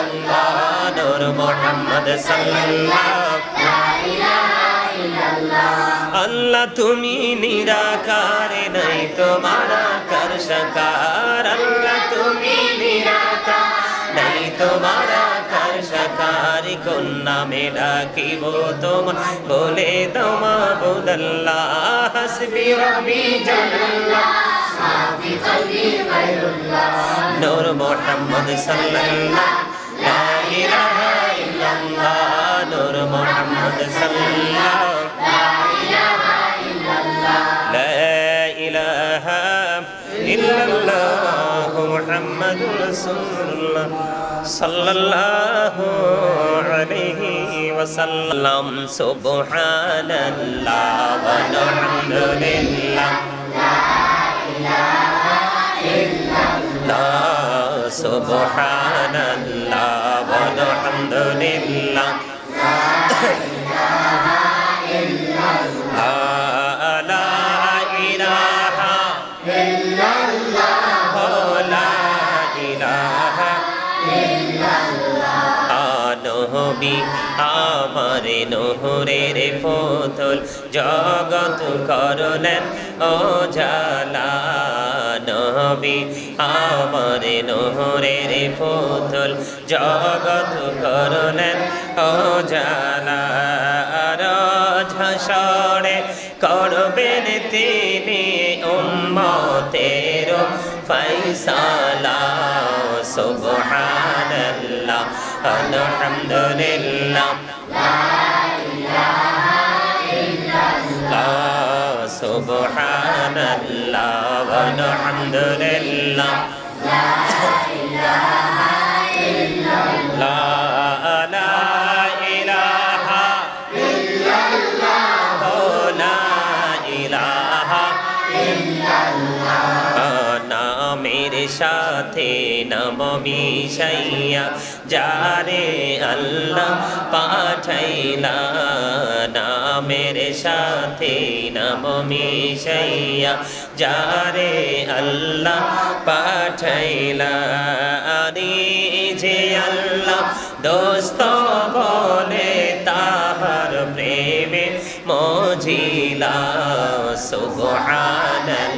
ইল্লাল্লাহ নূর মুহাম্মদ সাল্লাল্লাহ আল্লাহ তুমি নিরাকার নাই তোমার কর সকার আল্লাহ তুমি নিরাকার নাই তোমার কর সকার কোন নামে ডাকিব তোমার? বলে তোমা বুদল্লাহ হাসবি রব্বি জাল্লাল্লাহ নূর মুহাম্মদ সাল্লাল্লাহ ইলাহা ইল্লাল্লাহ নূর মুহাম্মদ সাল্লাল্লাহু লা ইলাহা ইল্লাল্লাহ লা ইলাহা ইল্লাল্লাহ মুহাম্মাদুর রাসূলুল্লাহ সাল্লাল্লাহু সুবহানাল্লাহ ওয়া আলহামদুলিল্লাহ লা ইলাহা ইল্লাল্লাহ সুবহানাল্লাহ আলহামদুলিল্লাহ নবী আমার নহরের ফতুল জগৎ করলেন ও নবী আমার নহরের ফতুল জগত করলেন। ও জালা ঝসড়ে করবেন তিনি উম্মতের ফৈসালা সুবহানাল্লাহ, আলহামদুলিল্লাহ। সুবহানাল্লাহ আলহামদুলিল্লাহ। লা সাথে নাম মিশাইয়া যারে আল্লাহ পাঠাইলা, নামের সাথে নাম মিশাইয়া যারে আল্লাহ পাঠাইলা। আরে যে আল্লাহ দোস্ত বলে, তাহার প্রেমে মজিলা, সুবহানাল্লাহ।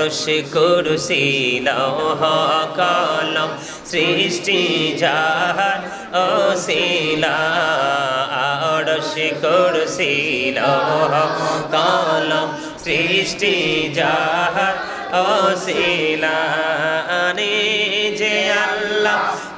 অড়সে কুরসি লৌহ কলম সৃষ্টি যাহার অশিলা। আরশে কুরসি লৌহ কলম সৃষ্টি যাহার অশিলা। যে আল্লাহ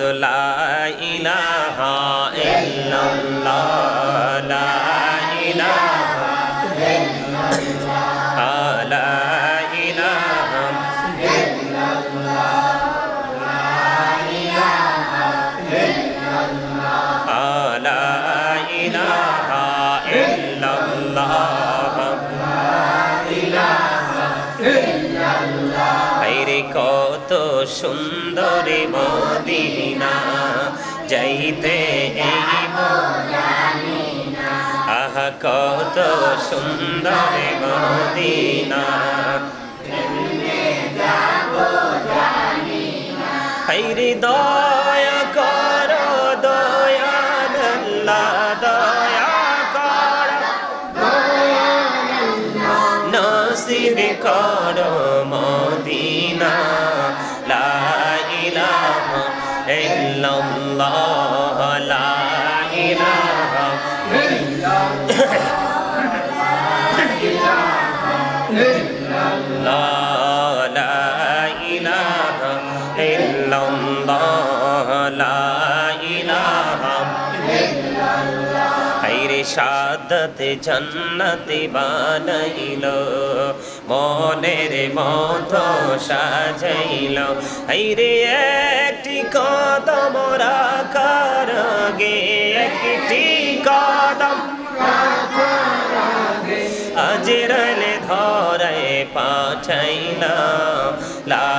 لا إله إلا الله সুন্দর মদিনা, যাইতে এই আহা, কত সুন্দর মদিনা। হাইরে দয়া কর দয়াল্লাহ দয়া কর। নসিব কর মদিনা সাদত জন্নতি বানাইল মনের মত সাজাইল। হাইরে একটি কদম রাখার গে একটি কদম আজরালে ধরে পাঠাইলা। লা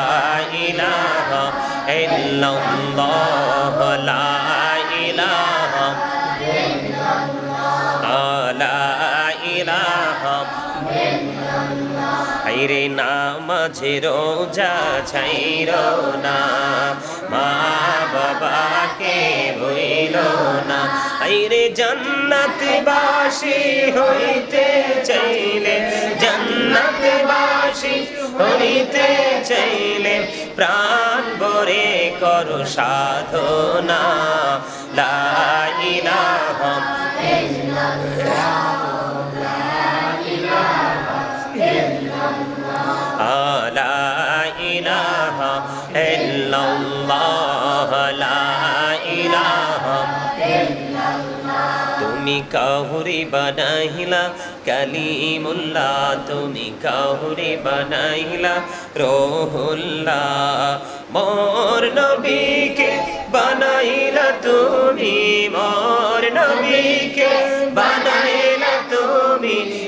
ইলাহা ইল্লাল্লাহ, লা আইরে নামাজে রোজা ছাইর না। মা বাবাকে ভইল না। আইরে জান্নাত বাসি হইতে চাইলে, জান্নাত বাসি হইতে চাইলে প্রাণ ভরে করো সাধনা। লা ইলাহা লা ইলাহা ইল্লাল্লাহ, লা তুমি কাহুরি বানাইলা, কালিমুল্লাহ। তুমি কাহুরি বানাইলা, রোহুল্লাহ। মোর নবীকে বানাইলা তুমি, মোর নবীকে বানাইলা তুমি।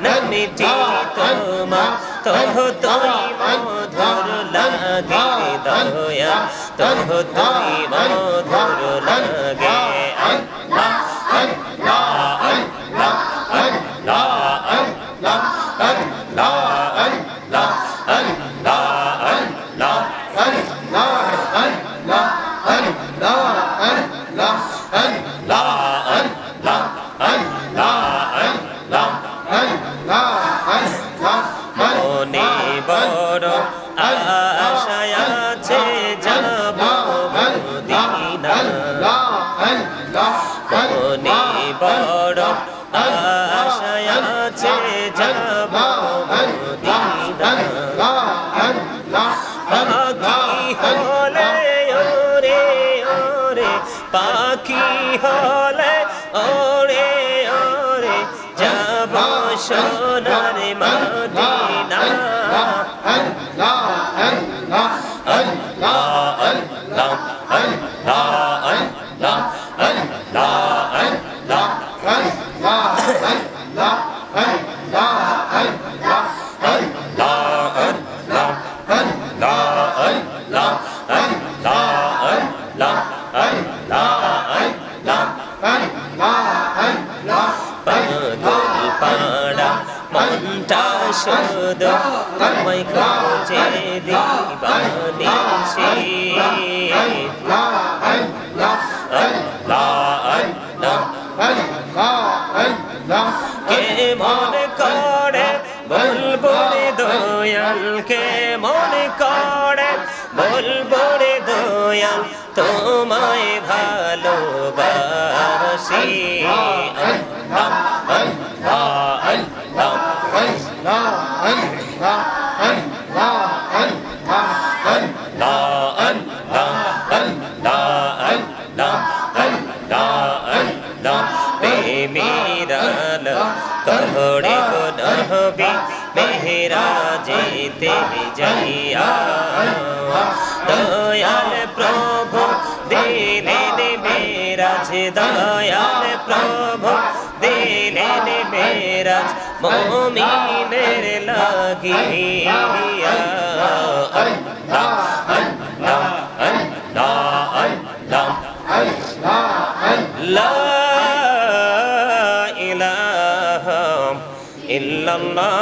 নমিটি তোমা তহ তুই মধুর লাগে দয়া তহ তুই মধুর লাগে আশায় আছে যাব। পাখি হলে তোমায় খুঁজে দিবানিসে কে মনে করে বলব রে কে মনে করে বলব রে দয়াল তোমায় ভালোবাসি আল্লাহ রাজেতে যাইয়া দয়াল প্রভু দিলে দেবে রাজ দয়াল প্রভু দিলে দেবে রাজ মমিনের লাগিয়া আল্লাহ আল্লাহ আল্লাহ আল্লাহ আল্লাহ আল্লাহ ইলাহা ইল্লাল্লাহ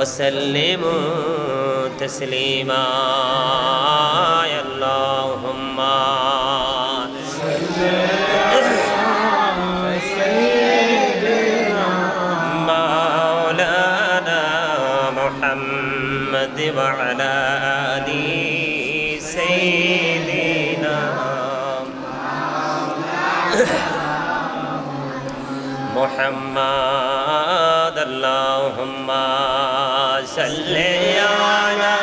وسلموا تسليما يا اللهم صل على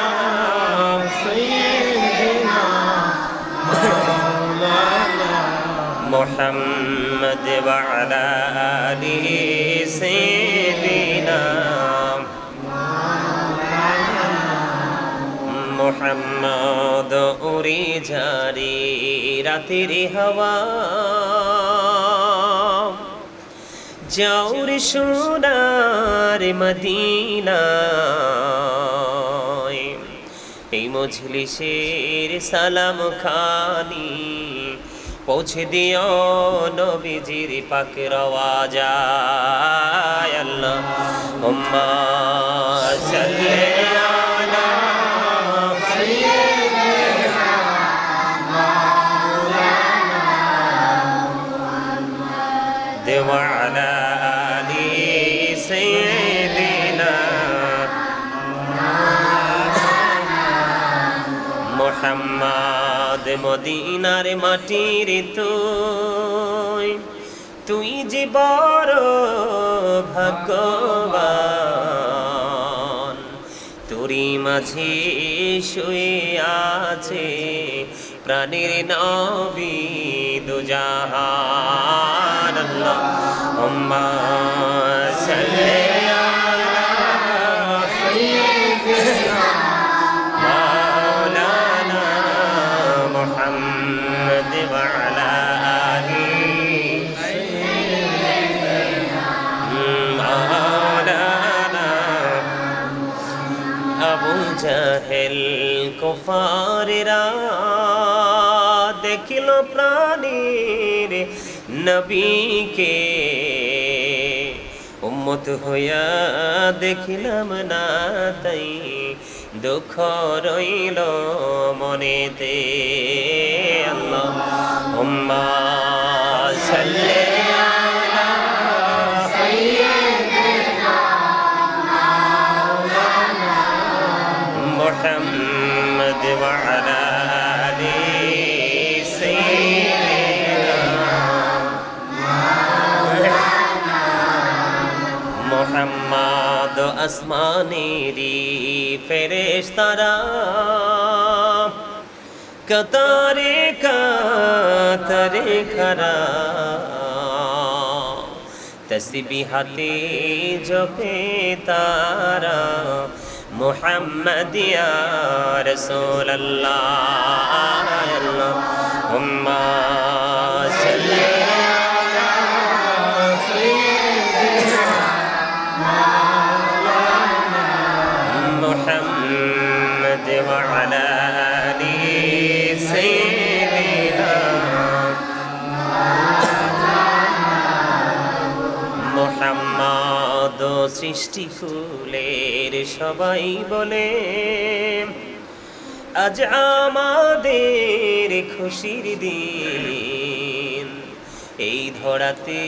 محمد وعلى آله سيدنا মোহাম্মদ উড়ি ঝারি রাতের হাওয়া যাওর সোনার মদিনা এই মজলিসের সালাম খানি পৌঁছে দিও নবীজির পাক রওয়াজায় আল্লাহ উম্মা সাল্লি মদিনার মাটির তুই। তুই যে বড় ভগবান তোরি মাঝে শুয়ে আছে প্রাণের নবী আল্লাহ উম্মা আবু জাহেল কুফারেরা দেখিল প্রাণীর নবীকে। উম্মত হইয়া দেখিলাম না তাই দুঃখ রইল মনেতে। আল্লাহ উম্মা محمد وعلى آل سيدنا মোহাম্মদ আসমানেরি ফেরেশতারা কতারে কাতারে খরা তসবি হাতে জপে তারা মোহাম্মদ ইয়া রাসূলুল্লাহ হুম্মা সাল্লি محمد وعلى آل سيدنا মোহাম্মদ সৃষ্টি ফুলের সবাই বলে আজ আমাদের খুশির দিন। এই ধরাতে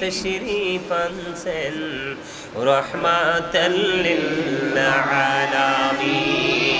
তশরি পানছেন রহমাতাল্লিল আলামিন।